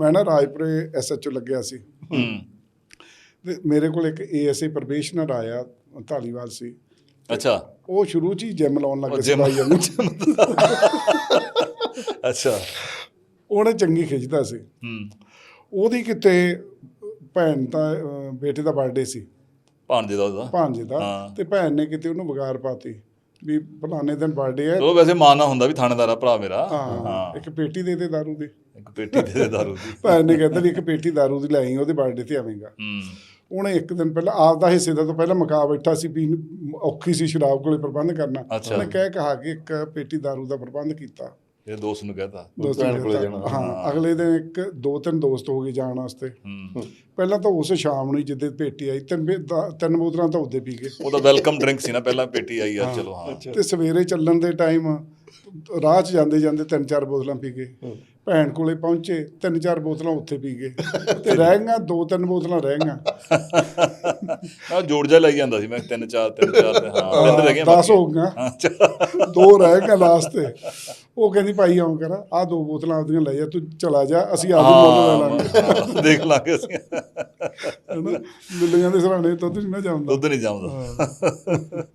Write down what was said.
ਮੈਂ ਨਾ ਰਾਜਪੁਰੇ ਐਸਐਚਓ ਲੱਗਿਆ ਸੀ। ਹੂੰ। ਤੇ ਮੇਰੇ ਕੋਲ ਇੱਕ ਏਐਸਏ ਪ੍ਰੋਬੇਸ਼ਨਰ ਆਇਆ ਢਾਲੀਵਾਲ ਸੀ। ਅੱਛਾ। ਉਹ ਸ਼ੁਰੂ ਚ ਹੀ ਜਿਮ ਲਾਉਣ ਲੱਗ ਗਿਆ ਨੂੰ ਅੱਛਾ। ਉਹਨੇ ਚੰਗੀ ਖਿੱਚਦਾ ਸੀ। ਹੂੰ। ਉਹਦੀ ਕਿਤੇ ਭੈਣ ਦਾ ਬੇਟੇ ਦਾ ਬਰਥਡੇ ਸੀ। ਭਾਣਜੇ ਦਾ ਉਹਦਾ? ਭਾਂਜੇ ਦਾ। ਤੇ ਭੈਣ ਨੇ ਕਿਤੇ ਉਹਨੂੰ ਵਿਗਾੜ ਪਾਤੀ। ਵੀ ਫਲਾਣੇ ਦਿਨ ਬਰਥਡੇ ਹੈ ਉਹ ਵੈਸੇ ਮਾਨਾ ਹੁੰਦਾ ਵੀ ਥਾਣੇਦਾਰ ਆ ਭਰਾ ਮੇਰਾ। ਹਾਂ ਇੱਕ ਪੇਟੀ ਦੇ ਦੇ ਦਾਰੂ ਦੀ। ਇੱਕ ਪੇਟੀ ਦੇ ਦੇ ਦਾਰੂ ਦੀ। ਭੈਣ ਨੇ ਕਹਿੰਦਾ ਵੀ ਇੱਕ ਪੇਟੀ ਦਾਰੂ ਦੀ ਲੈ ਆਈ ਉਹਦੇ ਬਰਥਡੇ ਤੇ ਆਵੇਂਗਾ। ਹੂੰ। ਉਹਨੇ ਇੱਕ ਦਿਨ ਪਹਿਲਾਂ ਆਪਦਾ ਹਿੱਸੇ ਦਾ ਤੋਂ ਪਹਿਲਾਂ ਮੁਕਾ ਬੈਠਾ ਸੀ ਵੀ ਔਖੀ ਸੀ ਸ਼ਰਾਬ ਕੋਲੇ ਪ੍ਰਬੰਧ ਕਰਨਾ। ਉਹਨੇ ਕਹਿ ਕਹਾ ਕੇ ਇੱਕ ਪੇਟੀ ਦਾਰੂ ਦਾ ਪ੍ਰਬੰਧ ਕੀਤਾ। ਇਹ ਦੋਸਤ ਨੂੰ ਕਹਤਾ ਦੋਸਤ ਭੈਣ ਕੋਲੇ ਜਾਣਾ। ਹਾਂ ਅਗਲੇ ਦਿਨ ਇੱਕ ਦੋ ਤਿੰਨ ਦੋਸਤ ਹੋ ਗਏ ਜਾਣ ਵਾਸਤੇ। ਪਹਿਲਾਂ ਤਾਂ ਉਸ ਸ਼ਾਮ ਨੂੰ ਜਿੱਦੇ ਪੇਟੀ ਆਈ ਤਿੰਨ ਤਿੰਨ ਬੋਤਲਾਂ ਤਾਂ ਉਹਦੇ ਪੀ ਗਏ। ਉਹਦਾ ਵੈਲਕਮ ਡਰਿੰਕ ਸੀ ਨਾ ਪਹਿਲਾਂ ਪੇਟੀ ਆਈ ਯਾਰ ਚਲੋ ਹਾਂ। ਤੇ ਸਵੇਰੇ ਚੱਲਣ ਦੇ ਟਾਈਮ ਰਾਹ 'ਚ ਜਾਂਦੇ ਜਾਂਦੇ ਤਿੰਨ ਚਾਰ ਬੋਤਲਾਂ ਪੀ ਗਏ। ਭੈਣ ਕੋਲੇ ਪਹੁੰਚੇ ਤਿੰਨ ਚਾਰ ਬੋਤਲਾਂ ਉੱਥੇ ਪੀ ਗਏ। ਤੇ ਰਹਿ ਗਈਆਂ ਦੋ ਤਿੰਨ ਬੋਤਲਾਂ ਰਹਿ ਗਈਆਂ। ਆ ਜੋੜ ਜਾ ਲਈ ਜਾਂਦਾ ਸੀ ਮੈਂ ਤਿੰਨ ਚਾਰ ਤਿੰਨ ਚਾਰ ਤੇ ਹਾਂ ਤਿੰਨ ਰਹਿ ਗਏ 10 ਹੋ ਗਈਆਂ। ਦੋ ਰਹਿ ਗਏ ਲਾਸਟ ਤੇ। ਉਹ ਕਹਿੰਦੀ ਭਾਈ ਆਉਂ ਕਰ ਆ ਦੋ ਬੋਤਲਾਂ ਆਪਦੀਆਂ ਲੈ ਜਾ ਤੂੰ ਚਲਾ ਜਾ ਅਸੀਂ ਆਪਦੀ ਮੁੱਲ ਲੈ ਲਾਂਗੇ। ਦੇਖ ਲਾਂਗੇ ਅਸੀਂ। ਹਨਾ? ਬਿੱਲੀਆਂ ਦੇ ਸਰਾਣੇ ਦੁੱਧ ਨਹੀਂ ਨਾ ਜਾਂਦਾ। ਦੁੱਧ ਨਹੀਂ ਜੰਮਦਾ